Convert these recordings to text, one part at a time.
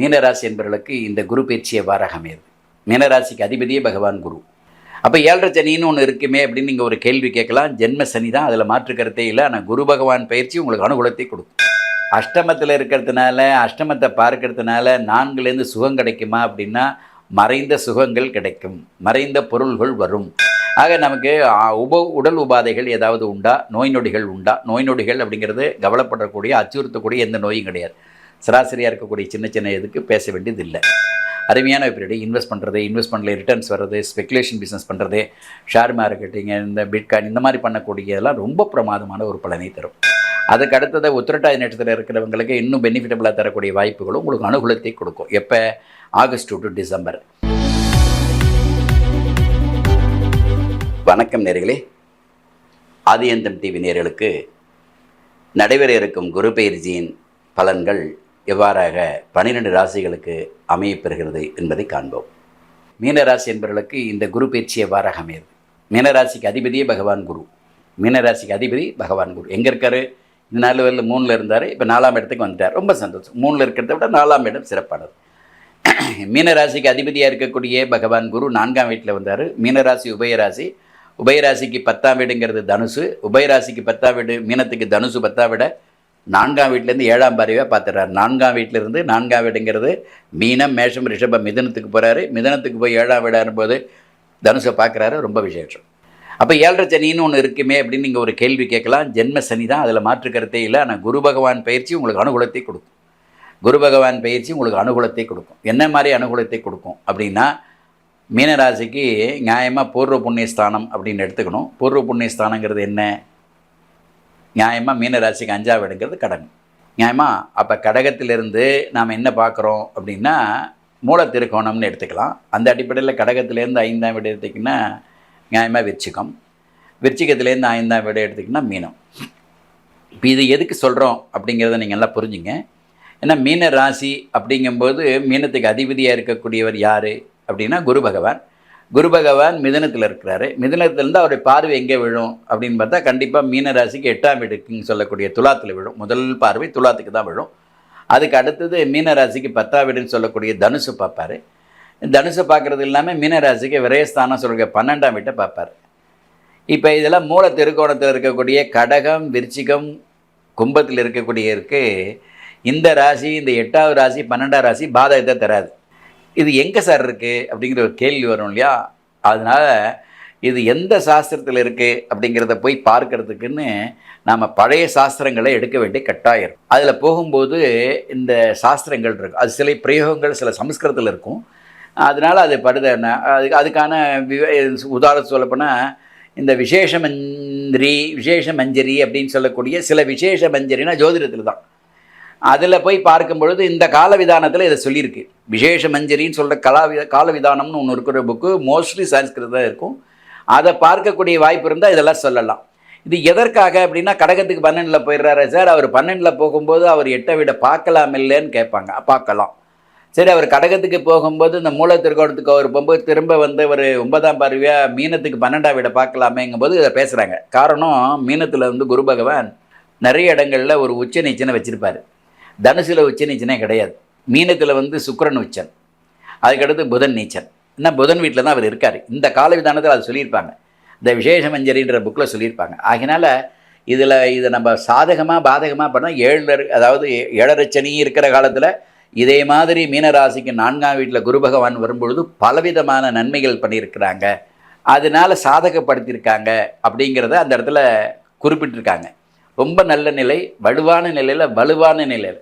மீனராசி என்பவர்களுக்கு இந்த குரு பயிற்சியை வாராக அமையுது மீனராசிக்கு அதிபதியே பகவான் குரு. அப்போ ஏழரை சனின்னு ஒன்று இருக்குமே அப்படின்னு நீங்கள் ஒரு கேள்வி கேட்கலாம். ஜென்ம சனி தான் அதில் மாற்று கருத்தே இல்லை. ஆனால் குரு பகவான் பயிற்சி உங்களுக்கு அனுகூலத்தை கொடுக்கும். அஷ்டமத்தில் இருக்கிறதுனால அஷ்டமத்தை பார்க்கறதுனால நான்குலேருந்து சுகம் கிடைக்குமா அப்படின்னா மறைந்த சுகங்கள் கிடைக்கும். மறைந்த பொருள்கள் வரும். ஆக நமக்கு உப உடல் உபாதைகள் ஏதாவது உண்டா? நோய் நொடிகள் உண்டா? நோய் நொடிகள் அப்படிங்கிறது கவலைப்படக்கூடிய அச்சுறுத்தக்கூடிய எந்த நோயும் கிடையாது. சராசரியாக இருக்கக்கூடிய சின்ன சின்ன இதுக்கு பேச வேண்டியது இல்லை அருமையான பீரியட் இன்வெஸ்ட் பண்ணுறது இன்வெஸ்ட்மெண்ட்டில் ரிட்டர்ன்ஸ் வர்றது ஸ்பெகுலேஷன் பிஸ்னஸ் பண்ணுறது ஷேர் மார்க்கெட்டிங் இந்த பிட்காயின் இந்த மாதிரி பண்ணக்கூடியதெல்லாம் ரொம்ப பிரமாதமான ஒரு பலனை தரும். அதுக்கு அடுத்தது உத்திரட்டாதி நேற்றத்தில் இருக்கிறவங்களுக்கு இன்னும் பெனிஃபிட்டபுளாக தரக்கூடிய வாய்ப்புகளும் உங்களுக்கு அனுகூலத்தை கொடுக்கும். எப்போ? August to December. வணக்கம் நேர்களே. ஆதியந்தம் டிவி நேர்களுக்கு நடைபெற இருக்கும் குரு பயிற்சியின் பலன்கள் எவ்வாறாக பனிரெண்டு ராசிகளுக்கு அமையப்பெறுகிறது என்பதை காண்போம். மீனராசி என்பவர்களுக்கு இந்த குரு பயிற்சி எவ்வாறாக அமையுது மீனராசிக்கு அதிபதியே பகவான் குரு. மீனராசிக்கு அதிபதி பகவான் குரு. எங்கே இருக்காரு? இந்த நாலு வேலில் மூணில் இருந்தார் இப்போ நாலாம் இடத்துக்கு வந்துட்டார். ரொம்ப சந்தோஷம். மூணில் இருக்கிறத விட நாலாம் இடம் சிறப்பானது. மீனராசிக்கு அதிபதியாக இருக்கக்கூடிய பகவான் குரு நான்காம் வீட்டில் வந்தார். மீனராசி உபயராசி உபயராசிக்கு பத்தாம் வீடுங்கிறது தனுசு. உபயராசிக்கு பத்தாம் வீடு மீனத்துக்கு தனுசு பத்தாம் விட நான்காம் வீட்டிலேருந்து ஏழாம் பார்வையாக பார்த்துட்றாரு. நான்காம் வீட்டிலேருந்து நான்காம் வீடுங்கிறது மீனம் மேஷம் ரிஷபம் மிதனத்துக்கு போகிறாரு மிதனத்துக்கு போய் ஏழாம் வீடாகும் போது தனுசை பார்க்குறாரு. ரொம்ப விசேஷம். அப்போ ஏழரை சனின்னு ஒன்று இருக்குமே அப்படின்னு நீங்கள் ஒரு கேள்வி கேட்கலாம். ஜென்ம சனி தான் அதில் மாற்று கருத்தே இல்லை. ஆனால் குரு பகவான் பயிற்சி உங்களுக்கு அனுகூலத்தை கொடுக்கும். குரு பகவான் பயிற்சி உங்களுக்கு அனுகூலத்தை கொடுக்கும். என்ன மாதிரி அனுகூலத்தை கொடுக்கும் அப்படின்னா மீனராசிக்கு நியாயமாக பூர்வ புண்ணிய ஸ்தானம் அப்படின்னு எடுத்துக்கணும். பூர்வ புண்ணிய ஸ்தானங்கிறது என்ன? நியாயமாக மீனராசிக்கு அஞ்சாவது விடுங்கிறது கடகம் நியாயமாக அப்போ கடகத்திலிருந்து நாம் என்ன பார்க்குறோம் அப்படின்னா மூல திருக்கோணம்னு எடுத்துக்கலாம். அந்த அடிப்படையில் கடகத்திலேருந்து ஐந்தாம் வீடு எடுத்திங்கன்னா நியாயமாக விருச்சிகம். விருச்சிகத்திலேருந்து ஐந்தாம் வீடு எடுத்திங்கன்னா மீனம். இப்போ இது எதுக்கு சொல்கிறோம் அப்படிங்கிறத நீங்கள் எல்லாம் புரிஞ்சுங்க. ஏன்னா மீன ராசி அப்படிங்கும்போது மீனத்துக்கு அதிபதியாக இருக்கக்கூடியவர் யார் அப்படின்னா குரு பகவான். குரு பகவான் மிதனத்தில் இருக்கிறாரு. மிதனத்திலேருந்து அவருடைய பார்வை எங்கே விழும் அப்படின்னு பார்த்தா கண்டிப்பாக மீனராசிக்கு எட்டாம் வீடுக்குன்னு சொல்லக்கூடிய துலாத்தில் விழும். முதல் பார்வை துலாத்துக்கு தான் விழும். அதுக்கு அடுத்தது மீனராசிக்கு பத்தாம் வீடுன்னு சொல்லக்கூடிய தனுசு பார்ப்பாரு. தனுசு பார்க்குறது இல்லாமல் மீனராசிக்கு விரயஸ்தானம் சொல்கிற பன்னெண்டாம் வீட்டை பார்ப்பார். இப்போ இதெல்லாம் மூல திருக்கோணத்தில் இருக்கக்கூடிய கடகம் விருச்சிகம் கும்பத்தில் இருக்கக்கூடிய இருக்குது இந்த ராசி இந்த எட்டாவது ராசி பன்னெண்டாம் ராசி பாதகத்தை தராது. இது எங்கே சார் இருக்குது அப்படிங்கிற ஒரு கேள்வி வரும் இல்லையா? அதனால் இது எந்த சாஸ்திரத்தில் இருக்குது அப்படிங்கிறத போய் பார்க்கறதுக்குன்னு நாம் பழைய சாஸ்திரங்களை எடுக்க வேண்டிய கட்டாயம். அதில் போகும்போது இந்த சாஸ்திரங்கள் இருக்கும் அது சில பிரயோகங்கள் சில சமஸ்கிருதத்தில் இருக்கும். அதனால் அது படுத. அதுக்கு அதுக்கான விவ உதாரணம் சொல்லப்போனால் இந்த விசேஷ மந்திரி விசேஷ மஞ்சரி அப்படின்னு சொல்லக்கூடிய சில விசேஷ மஞ்சரினா ஜோதிடத்தில் தான். அதில் போய் பார்க்கும் பொழுது இந்த காலவிதானத்தில் இதை சொல்லியிருக்கு. விசேஷ மஞ்சரின்னு சொல்கிற கலாவி காலவிதானம்னு ஒன்று இருக்கிற புக்கு மோஸ்ட்லி சான்ஸ்கிருதம் தான் இருக்கும். அதை பார்க்கக்கூடிய வாய்ப்பு இருந்தால் இதெல்லாம் சொல்லலாம். இது எதற்காக அப்படின்னா கடகத்துக்கு பன்னெண்டில் போயிடுறாரு சார். அவர் பன்னெண்டில் போகும்போது அவர் எட்டை விட பார்க்கலாம் இல்லைன்னு கேட்பாங்க. பார்க்கலாம். சரி அவர் கடகத்துக்கு போகும்போது இந்த மூல திருக்கோணத்துக்கு அவர் போகும்போது திரும்ப வந்து ஒரு ஒன்பதாம் பார்வையாக மீனத்துக்கு பன்னெண்டாம் விட பார்க்கலாமேங்கும்போது இதை பேசுகிறாங்க காரணம் மீனத்தில் வந்து குரு பகவான் நிறைய இடங்களில் ஒரு உச்ச நீச்சனை வச்சுருப்பார். தனுசில் உச்ச நீச்சனே கிடையாது. மீனத்தில் வந்து சுக்கரன் உச்சன். அதுக்கடுத்து புதன் நீச்சன் என்ன புதன் வீட்டில் தான் அவர் இருக்கார். இந்த காலவிதானத்தில் அது சொல்லியிருப்பாங்க. இந்த விசேஷ மஞ்சரின்ற புக்கில் சொல்லியிருப்பாங்க. ஆகினால இதில் இதை நம்ம சாதகமாக பாதகமாக பண்ணால் ஏழு அதாவது ஏழரை இருக்கிற காலத்தில் இதே மாதிரி மீனராசிக்கு நான்காம் வீட்டில் குரு பகவான் வரும்பொழுது பலவிதமான நன்மைகள் பண்ணியிருக்கிறாங்க. அதனால் சாதகப்படுத்தியிருக்காங்க அப்படிங்கிறத அந்த இடத்துல குறிப்பிட்டிருக்காங்க. ரொம்ப நல்ல நிலை வலுவான நிலையில் வலுவான நிலையில்.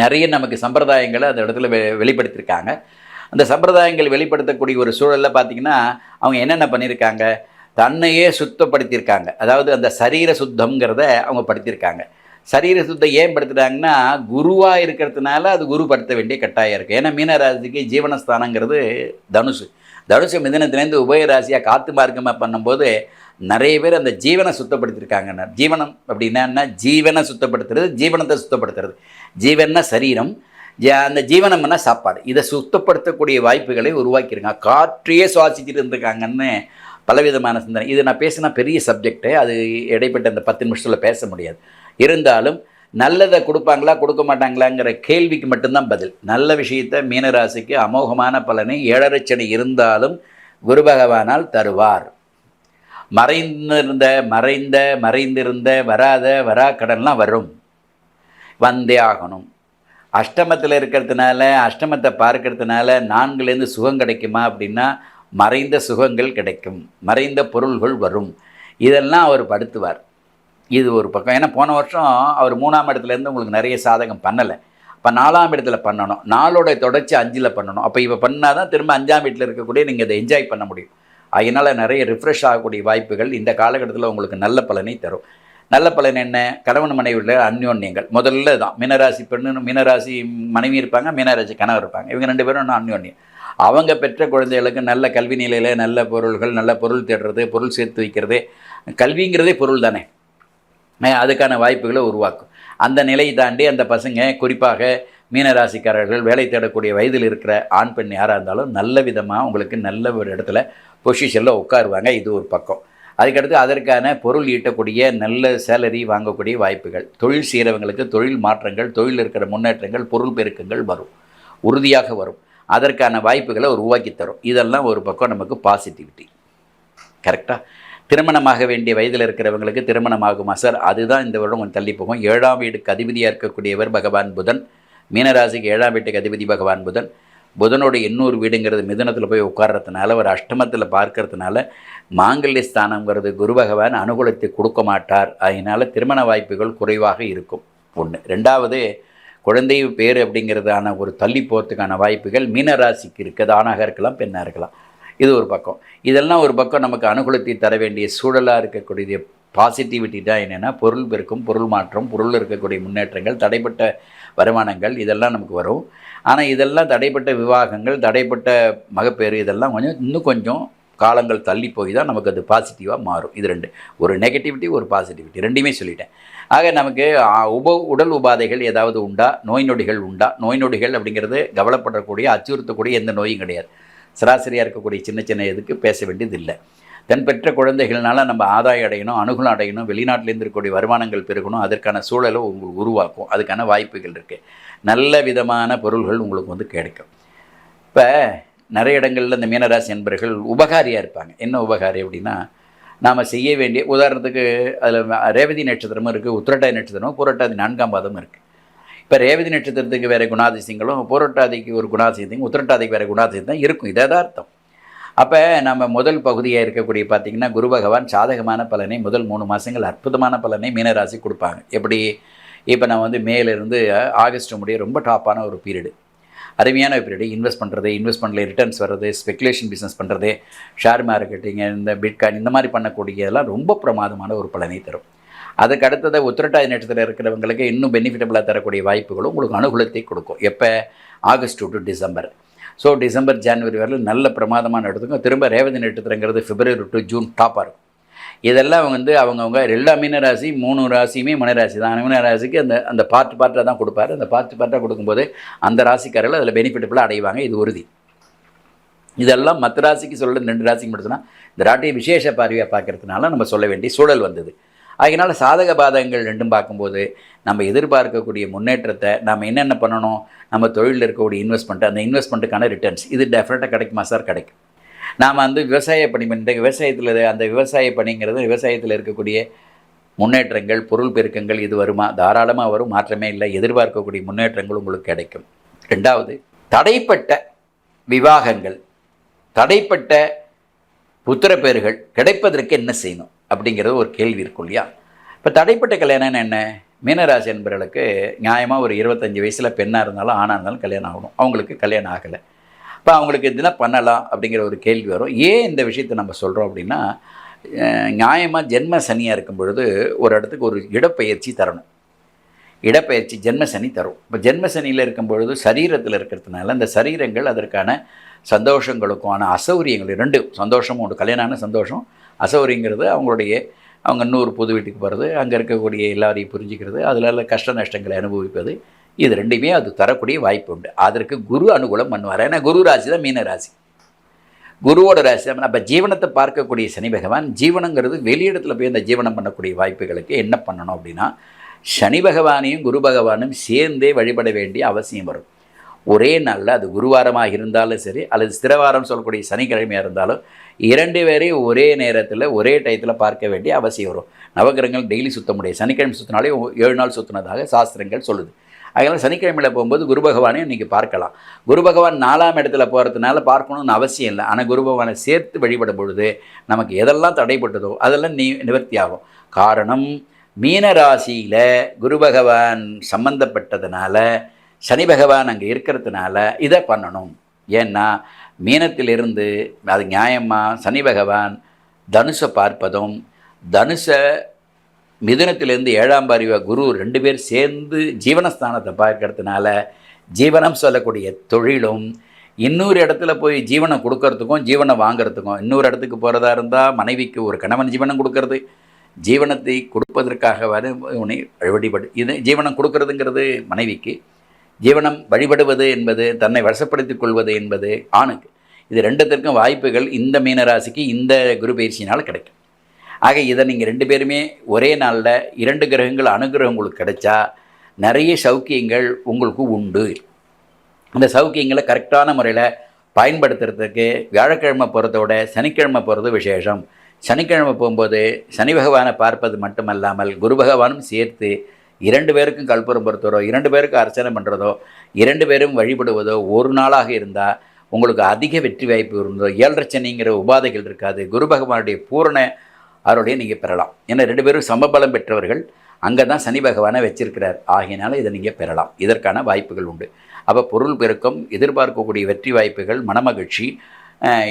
நிறைய நமக்கு சம்பிரதாயங்களை அந்த இடத்துல வெ வெளிப்படுத்தியிருக்காங்க. அந்த சம்பிரதாயங்கள் வெளிப்படுத்தக்கூடிய ஒரு சூழலில் பார்த்திங்கன்னா அவங்க என்னென்ன பண்ணியிருக்காங்க? தன்னையே சுத்தப்படுத்தியிருக்காங்க. அதாவது அந்த சரீர சுத்தம்ங்கிறத அவங்க படுத்தியிருக்காங்க. சரீர சுத்தம் ஏன் படுத்துட்டாங்கன்னா குருவாக இருக்கிறதுனால அது குரு படுத்த வேண்டிய கட்டாயம் இருக்குது ஏன்னா மீனராசிக்கு ஜீவனஸ்தானங்கிறது தனுசு. தனுசு மிதனத்துலேருந்து உபயராசியாக காத்து மார்க்கமாக பண்ணும்போது நிறைய பேர் அந்த ஜீவனை சுத்தப்படுத்தியிருக்காங்க ஜீவனம் அப்படின்னா என்ன? ஜீவனை சுத்தப்படுத்துறது ஜீவனத்தை சுத்தப்படுத்துறது. ஜீவன்னா சரீரம். ஜ- அந்த ஜீவனம்னா சாப்பாடு. இதை சுத்தப்படுத்தக்கூடிய வாய்ப்புகளை உருவாக்கியிருக்காங்க காற்றையே சுவாசிச்சுட்டு இருந்திருக்காங்கன்னு பலவிதமான சிந்தனை. இது நான் பேசினா பெரிய சப்ஜெக்டு அது இடைப்பட்ட அந்த பத்து நிமிஷத்தில் பேச முடியாது. இருந்தாலும் நல்லதை கொடுப்பாங்களா கொடுக்க மாட்டாங்களாங்கிற கேள்விக்கு மட்டும்தான் பதில். நல்ல விஷயத்தை மீனராசிக்கு அமோகமான பலனை ஏழரை சனி இருந்தாலும் குரு பகவானால் தருவார். மறைந்திருந்த மறைந்த மறைந்திருந்த வராத வரா கடன்லாம் வரும். வந்தே ஆகணும். அஷ்டமத்தில் இருக்கிறதுனால அஷ்டமத்தை பார்க்கறதுனால நான்குலேருந்து சுகம் கிடைக்குமா அப்படின்னா மறைந்த சுகங்கள் கிடைக்கும். மறைந்த பொருள்கள் வரும். இதெல்லாம் அவர் படுத்துவார். இது ஒரு பக்கம். ஏன்னா போன வருஷம் அவர் மூணாம் இடத்துலேருந்து உங்களுக்கு நிறைய சாதகம் பண்ணலை. இப்போ நாலாம் இடத்துல பண்ணணும். நாளோட தொடர்ச்சி அஞ்சில் பண்ணணும். அப்போ இப்போ பண்ணால் தான் திரும்ப அஞ்சாம் வீட்டில் இருக்கக்கூடிய நீங்கள் இதை என்ஜாய் பண்ண முடியும். அதனால் நிறைய ரிஃப்ரெஷ் ஆகக்கூடிய வாய்ப்புகள் இந்த காலகட்டத்தில் உங்களுக்கு நல்ல பலனை தரும். நல்ல பலன் என்ன? கணவன் மனைவியில் அந்யோன்யங்கள். முதல்ல தான். மீனராசி பெண்ணு மீனராசி மனைவி இருப்பாங்க மீனராசி கணவர் இருப்பாங்க. இவங்க ரெண்டு பேரும் இன்னும் அந்யோன்யம்? அவங்க பெற்ற குழந்தைகளுக்கு நல்ல கல்வி நிலையில் நல்ல பொருள்கள் நல்ல பொருள் தேடுறது பொருள் சேர்த்து வைக்கிறது. கல்விங்கிறதே பொருள் தானே? அதுக்கான வாய்ப்புகளை உருவாக்கும். அந்த நிலையை தாண்டி அந்த பசங்க குறிப்பாக மீனராசிக்காரர்கள் வேலை தேடக்கூடிய வயதில் இருக்கிற ஆண் பெண் யாராக இருந்தாலும் நல்ல விதமாக உங்களுக்கு நல்ல ஒரு இடத்துல பொசிஷனில் உட்காருவாங்க. இது ஒரு பக்கம். அதுக்கடுத்து அதற்கான பொருள் ஈட்டக்கூடிய நல்ல சேலரி வாங்கக்கூடிய வாய்ப்புகள். தொழில் செய்கிறவங்களுக்கு தொழில் மாற்றங்கள் தொழில் இருக்கிற முன்னேற்றங்கள் பொருள் பெருக்கங்கள் வரும். உறுதியாக வரும். அதற்கான வாய்ப்புகளை உருவாக்கி தரும். இதெல்லாம் ஒரு பக்கம் நமக்கு பாசிட்டிவிட்டி கரெக்டாக திருமணமாக வேண்டிய வயதில் இருக்கிறவங்களுக்கு திருமணமாகுமா சார் அதுதான் இந்த வருடம் கொஞ்சம் தள்ளி போகும். ஏழாம் வீடுக்கு அதிபதியாக இருக்கக்கூடியவர் பகவான் புதன். மீனராசிக்கு ஏழாம் வீட்டுக்கு அதிபதி பகவான் புதன். புதனுடைய இன்னொரு வீடுங்கிறது மிதுனத்தில் போய் உட்கார்றதுனால ஒரு அஷ்டமத்தில் பார்க்கறதுனால மாங்கல்ய ஸ்தானங்கிறது குரு பகவான் அனுகூலத்தை கொடுக்க மாட்டார். அதனால் திருமண வாய்ப்புகள் குறைவாக இருக்கும். ஒன்று ரெண்டாவது குழந்தை பேர் அப்படிங்கிறதான ஒரு தள்ளி போகிறதுக்கான வாய்ப்புகள் மீனராசிக்கு இருக்குது ஆணாக இருக்கலாம் பெண்ணாக இருக்கலாம். இது ஒரு பக்கம். இதெல்லாம் ஒரு பக்கம் நமக்கு அனுகூலத்தை தர வேண்டிய சூழலாக இருக்கக்கூடிய பாசிட்டிவிட்டி தான் என்னென்னா பொருள் பெருக்கும் பொருள் மாற்றம் பொருள் இருக்கக்கூடிய முன்னேற்றங்கள் தடைப்பட்ட வருமானங்கள் இதெல்லாம் நமக்கு வரும். ஆனால் இதெல்லாம் தடைப்பட்ட விவாகங்கள் தடைப்பட்ட மகப்பேறு இதெல்லாம் கொஞ்சம் இன்னும் கொஞ்சம் காலங்கள் தள்ளி போய் தான் நமக்கு அது பாசிட்டிவாக மாறும். இது ரெண்டு. ஒரு நெகட்டிவிட்டி ஒரு பாசிட்டிவிட்டி ரெண்டுமே சொல்லிட்டேன். ஆக நமக்கு உப உடல் உபாதைகள் ஏதாவது உண்டா? நோய் நொடிகள் உண்டா? நோய் நொடிகள் அப்படிங்கிறது கவலைப்படக்கூடிய அச்சுறுத்தக்கூடிய எந்த நோயும் கிடையாது. சராசரியாக இருக்கக்கூடிய சின்ன சின்ன இதுக்கு பேச வேண்டியது இல்லை தன் பெற்ற குழந்தைகள்னால நம்ம ஆதாயம் அடையணும் அணுகுலம் அடையணும் வெளிநாட்டிலேருந்து இருக்கக்கூடிய வருமானங்கள் பெருகணும் அதற்கான சூழலை உங்களுக்கு உருவாக்கும். அதுக்கான வாய்ப்புகள் இருக்குது நல்ல விதமான பொருள்கள் உங்களுக்கு வந்து கிடைக்கும். இப்போ நிறைய இடங்களில் இந்த மீனராசி என்பர்கள் உபகாரியாக இருப்பாங்க. என்ன உபகாரி அப்படின்னா நாம் செய்ய வேண்டிய உதாரணத்துக்கு அதில் ரேவதி நட்சத்திரமும் இருக்குது உத்திரட்டாதி நட்சத்திரமும் புரட்டாதி நான்காம் பாதமும் இருக்குது இப்போ ரேவதி நட்சத்திரத்துக்கு வேறு குணாதிசயங்களும் பூரட்டாதிக்கு ஒரு குணாதிசயத்தையும் உத்திரட்டாதிக்கு வேறு குணாதிசயம் தான் இருக்கும். இதை தான் அர்த்தம் அப்போ நம்ம முதல் பகுதியாக இருக்கக்கூடிய பார்த்திங்கன்னா குரு பகவான் சாதகமான பலனை முதல் மூணு மாதங்கள் அற்புதமான பலனை மீனராசி கொடுப்பாங்க. எப்படி? இப்போ நான் வந்து மேலேருந்து ஆகஸ்ட் முடிய ரொம்ப டாப்பான ஒரு பீரியடு அருமையான பீரியடு இன்வெஸ்ட் பண்ணுறது இன்வெஸ்ட்மெண்ட்டில் ரிட்டர்ன்ஸ் வர்றது ஸ்பெகுலேஷன் பிஸ்னஸ் பண்ணுறது ஷேர் மார்க்கெட்டிங் இந்த பிட்காயின் இந்த மாதிரி பண்ணக்கூடியதெல்லாம் ரொம்ப பிரமாதமான ஒரு பலனை தரும். அதுக்கு அடுத்தது உத்திரட்டாதி நட்சத்திரம் இருக்கிறவங்களுக்கு இன்னும் பெனிஃபிட்டபுளாக தரக்கூடிய வாய்ப்புகளும் உங்களுக்கு அனுகூலத்தை கொடுக்கும். எப்போ? August to December so December ஜனவரி வரையில் நல்ல பிரமாதமான எடுத்துக்கும் திரும்ப ரேவதி நட்சத்திரங்கிறது பிப்ரவரி டு ஜூன் டாப்பாக இருக்கும். இதெல்லாம் வந்து அவங்கவுங்க எல்லா மீனராசி மூணு ராசியுமே மனராசி தான். மீனராசிக்கு அந்த அந்த பார்ட் பார்ட்டாக தான் கொடுப்பாரு. அந்த பார்ட் பார்ட்டாக கொடுக்கும்போது அந்த ராசிக்காரர்கள் அதில் பெனிஃபிட்டபுளாக அடைவாங்க. இது உறுதி. இதெல்லாம் மற்ற ராசிக்கு சொல்ல ரெண்டு ராசிக்கு மட்டும் சொன்னா, இந்த ராட்டியை விசேஷ பார்வையாக பார்க்கறதுனால நம்ம சொல்ல வேண்டிய சூழல் வந்தது. அதனால் சாதக பாதகங்கள் ரெண்டும் பார்க்கும்போது நம்ம எதிர்பார்க்கக்கூடிய முன்னேற்றத்தை நம்ம என்னென்ன பண்ணணும்? நம்ம தொழிலில் இருக்கக்கூடிய இன்வெஸ்ட்மெண்ட் அந்த இன்வெஸ்ட்மெண்ட்டுக்கான ரிட்டர்ன்ஸ் இது டெஃபினட்டாக கிடைக்குமா சார் கிடைக்கும். நாம் வந்து விவசாய பணி இந்த விவசாயத்தில் அந்த விவசாய பணிங்கிறது விவசாயத்தில் இருக்கக்கூடிய முன்னேற்றங்கள் பொருள் பெருக்கங்கள் இது வருமா? தாராளமாக வரும். மாற்றமே இல்லை. எதிர்பார்க்கக்கூடிய முன்னேற்றங்கள் உங்களுக்கு கிடைக்கும். ரெண்டாவது தடைப்பட்ட விவாகங்கள் தடைப்பட்ட புத்திரப்பேறுகள் கிடைப்பதற்கு என்ன செய்யணும்? அப்படிங்கிறது ஒரு கேள்வி இருக்கும் இல்லையா? இப்போ தடைப்பட்ட கல்யாணம் என்ன? மீனராசி என்பவர்களுக்கு நியாயமாக ஒரு இருபத்தஞ்சி வயசில் பெண்ணாக இருந்தாலும் ஆணாக இருந்தாலும் கல்யாணம் ஆகணும். அவங்களுக்கு கல்யாணம் ஆகலை. இப்போ அவங்களுக்கு இதெல்லாம் பண்ணலாம் அப்படிங்கிற ஒரு கேள்வி வரும். ஏன் இந்த விஷயத்தை நம்ம சொல்கிறோம் அப்படின்னா நியாயமாக ஜென்ம சனியாக இருக்கும் பொழுது ஒரு இடத்துக்கு ஒரு இடப்பெயர்ச்சி தரணும். இடப்பெயர்ச்சி ஜென்ம சனி தரும். இப்போ ஜென்ம சனியில் இருக்கும் பொழுது சரீரத்தில் இருக்கிறதுனால அந்த சரீரங்கள் அதற்கான சந்தோஷங்களுக்கான அசௌரியங்கள் ரெண்டு சந்தோஷமும் உண்டு. கல்யாணம் சந்தோஷம் அசௌரியங்கிறது அவங்களுடைய அவங்க இன்னொரு பொது வீட்டுக்கு போகிறது அங்கே இருக்கக்கூடிய எல்லாரையும் புரிஞ்சுக்கிறது அதில் கஷ்ட நஷ்டங்களை அனுபவிப்பது இது ரெண்டுமே அது தரக்கூடிய வாய்ப்பு உண்டு. அதற்கு குரு அனுகூலம் பண்ணுவார். ஏன்னா குரு ராசி தான் மீன ராசி. குருவோட ராசி தான் அப்போ ஜீவனத்தை பார்க்கக்கூடிய சனி பகவான் ஜீவனங்கிறது வெளியிடத்தில் போய் அந்த ஜீவனம் பண்ணக்கூடிய வாய்ப்புகளுக்கு என்ன பண்ணணும் அப்படின்னா சனி பகவானையும் குரு பகவானும் சேர்ந்தே வழிபட வேண்டிய அவசியம் வரும். ஒரே நாளில் அது குருவாரமாக இருந்தாலும் சரி அல்லது ஸ்திரவாரம் சொல்லக்கூடிய சனிக்கிழமையாக இருந்தாலும் இரண்டு பேரையும் ஒரே நேரத்தில் ஒரே டயத்தில் பார்க்க வேண்டிய அவசியம் வரும். நவகிரகங்கள் டெய்லி சுத்த முடியாது சனிக்கிழமை சுற்றினாலே ஏழு நாள் சுற்றினதாக சாஸ்திரங்கள் சொல்லுது. அதனால் சனிக்கிழமையில் போகும்போது குரு பகவானையும் நீங்கள் பார்க்கலாம். குரு பகவான் நாலாம் இடத்துல போகிறதுனால பார்க்கணும்னு அவசியம் இல்லை. ஆனால் குரு பகவானை சேர்த்து வழிபடும் பொழுது நமக்கு எதெல்லாம் தடைப்பட்டதோ அதெல்லாம் நீ நிவர்த்தி ஆகும். காரணம் மீனராசியில் குரு பகவான் சம்பந்தப்பட்டதுனால சனி பகவான் அங்கே இருக்கிறதுனால இதை பண்ணணும். ஏன்னா மீனத்திலிருந்து அது நியாயமாக சனி பகவான் தனுஷை பார்ப்பதும் தனுஷை மிதுனத்திலேருந்து ஏழாம் அறிவ குரு ரெண்டு பேர் சேர்ந்து ஜீவனஸ்தானத்தை பார்க்கறதுனால ஜீவனம் சொல்லக்கூடிய தொழிலும் இன்னொரு இடத்துல போய் ஜீவனை கொடுக்கறதுக்கும் ஜீவனை வாங்கிறதுக்கும் இன்னொரு இடத்துக்கு போகிறதா இருந்தால் மனைவிக்கு ஒரு கணவன் ஜீவனம் கொடுக்கறது ஜீவனத்தை கொடுப்பதற்காக வர உன்னை வழிபடு. இது ஜீவனம் கொடுக்கறதுங்கிறது மனைவிக்கு ஜீவனம் வழிபடுவது என்பது தன்னை வசப்படுத்திக் கொள்வது என்பது ஆணுக்கு. இது ரெண்டுத்திற்கும் வாய்ப்புகள் இந்த மீனராசிக்கு இந்த குரு பயிற்சியினால் கிடைக்கும். ஆக இதை நீங்கள் ரெண்டு பேருமே ஒரே நாளில் இரண்டு கிரகங்கள் அனுகிரகம் உங்களுக்கு கிடைச்சா நிறைய சௌக்கியங்கள் உங்களுக்கு உண்டு. அந்த சௌக்கியங்களை கரெக்டான முறையில் பயன்படுத்துறதுக்கு வியாழக்கிழமை போகிறதோட சனிக்கிழமை போகிறது விசேஷம். சனிக்கிழமை போகும்போது சனி பகவானை பார்ப்பது மட்டுமல்லாமல் குரு பகவானும் சேர்த்து இரண்டு பேருக்கும் கல்புரம் பொறுத்தவரோ இரண்டு பேருக்கும் அர்ச்சனை பண்ணுறதோ இரண்டு பேரும் வழிபடுவதோ ஒரு நாளாக இருந்தால் உங்களுக்கு அதிக வெற்றி வாய்ப்பு இருந்தோ ஏழரை சனிங்கிற உபாதைகள் இருக்காது. குரு பகவானுடைய பூரண அருளையும் நீங்கள் பெறலாம். ஏன்னா ரெண்டு பேரும் சமபலம் பெற்றவர்கள். அங்கே தான் சனி பகவானை வச்சிருக்கிறார். ஆகையினால இதை நீங்கள் பெறலாம். இதற்கான வாய்ப்புகள் உண்டு. அப்போ பொருள் பெருக்கம் எதிர்பார்க்கக்கூடிய வெற்றி வாய்ப்புகள் மனமகிழ்ச்சி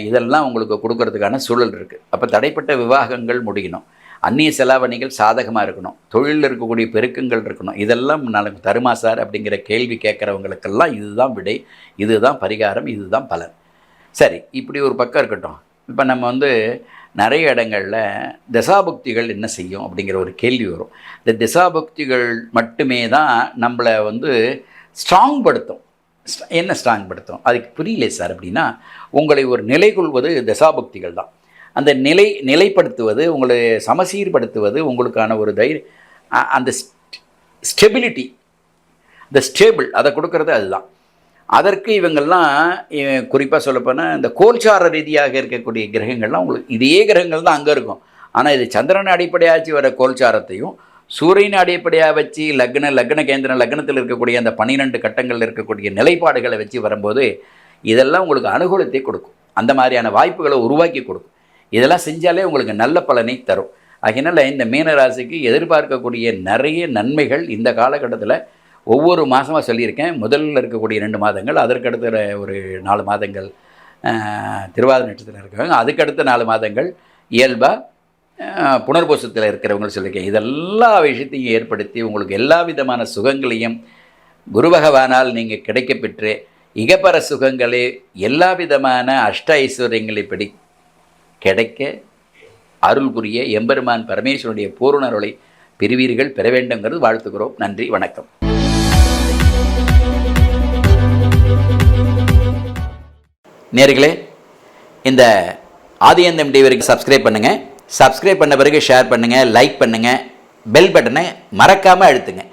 இதெல்லாம் உங்களுக்கு கொடுக்கறதுக்கான சூழல் இருக்குது அப்போ தடைப்பட்ட விவாகங்கள் முடியணும். அந்நிய செலாவணிகள் சாதகமாக இருக்கணும். தொழிலில் இருக்கக்கூடிய பெருக்கங்கள் இருக்கணும். இதெல்லாம் நாளைக்கு தருமா சார் அப்படிங்கிற கேள்வி கேட்குறவங்களுக்கெல்லாம் இதுதான் விடை இதுதான் பரிகாரம் இதுதான் பலன். சரி இப்படி ஒரு பக்கம் இருக்கட்டும். இப்போ நம்ம வந்து நிறைய இடங்களில் தசாபுக்திகள் என்ன செய்யும் அப்படிங்கிற ஒரு கேள்வி வரும். இந்த திசாபக்திகள் மட்டுமே தான் நம்மளை வந்து ஸ்ட்ராங் படுத்தும் என்ன ஸ்ட்ராங் படுத்தும் அதுக்கு புரியல சார் அப்படின்னா உங்களை ஒரு நிலை கொள்வது தசாபக்திகள் தான். அந்த நிலை நிலைப்படுத்துவது உங்களை சமசீர்படுத்துவது உங்களுக்கான ஒரு தைரிய அந்த ஸ்டெபிலிட்டி இந்த ஸ்டேபிள் அதை கொடுக்கறது அதுதான். அதற்கு இவங்கெல்லாம் குறிப்பாக சொல்லப்போனால் இந்த கோல்சார ரீதியாக இருக்கக்கூடிய கிரகங்கள்லாம் உங்களுக்கு இதே கிரகங்கள் தான் அங்கே இருக்கும். ஆனால் இது சந்திரன் அடிப்படையாச்சு வர கோல்சாரத்தையும் சூரியன் அடிப்படையாக வச்சு லக்ன லக்ன கேந்திரம் லக்னத்தில் இருக்கக்கூடிய அந்த பன்னிரெண்டு கட்டங்களில் இருக்கக்கூடிய நிலைப்பாடுகளை வச்சு வரும்போது இதெல்லாம் உங்களுக்கு அனுகூலத்தை கொடுக்கும். அந்த மாதிரியான வாய்ப்புகளை உருவாக்கி கொடுக்கும். இதெல்லாம் செஞ்சாலே உங்களுக்கு நல்ல பலனை தரும். அதனால் இந்த மீனராசிக்கு எதிர்பார்க்கக்கூடிய நிறைய நன்மைகள் இந்த காலகட்டத்தில் ஒவ்வொரு மாதமாக சொல்லியிருக்கேன். முதல்ல இருக்கக்கூடிய ரெண்டு மாதங்கள் அதற்கடுத்த ஒரு நாலு மாதங்கள் திருவாதிரை நட்சத்திரம் இருக்கிறவங்க அதுக்கடுத்த நாலு மாதங்கள் இயல்பாக புனர்பூசத்தில் இருக்கிறவங்க சொல்லியிருக்கேன். இதெல்லா விஷயத்தையும் ஏற்படுத்தி உங்களுக்கு எல்லா விதமான சுகங்களையும் குரு பகவானால் நீங்கள் கிடைக்கப்பெற்று இகப்பர சுகங்களே எல்லா விதமான அஷ்ட ஐஸ்வர்யங்களை பிடி கிடைக்க அருள் புரிய எம்பெருமான் பரமேஸ்வரனுடைய பூரண அருளை பெறுவீர்கள் பெற வேண்டுங்கிறது வாழ்த்துகிறோம். நன்றி வணக்கம். நேர்களே இந்த ஆதியந்தம் டிவிக்கு சப்ஸ்கிரைப் பண்ணுங்கள் சப்ஸ்கிரைப் பண்ண பிறகு ஷேர் பண்ணுங்கள் லைக் பண்ணுங்கள் பெல் பட்டனை மறக்காமல் அழுத்துங்க.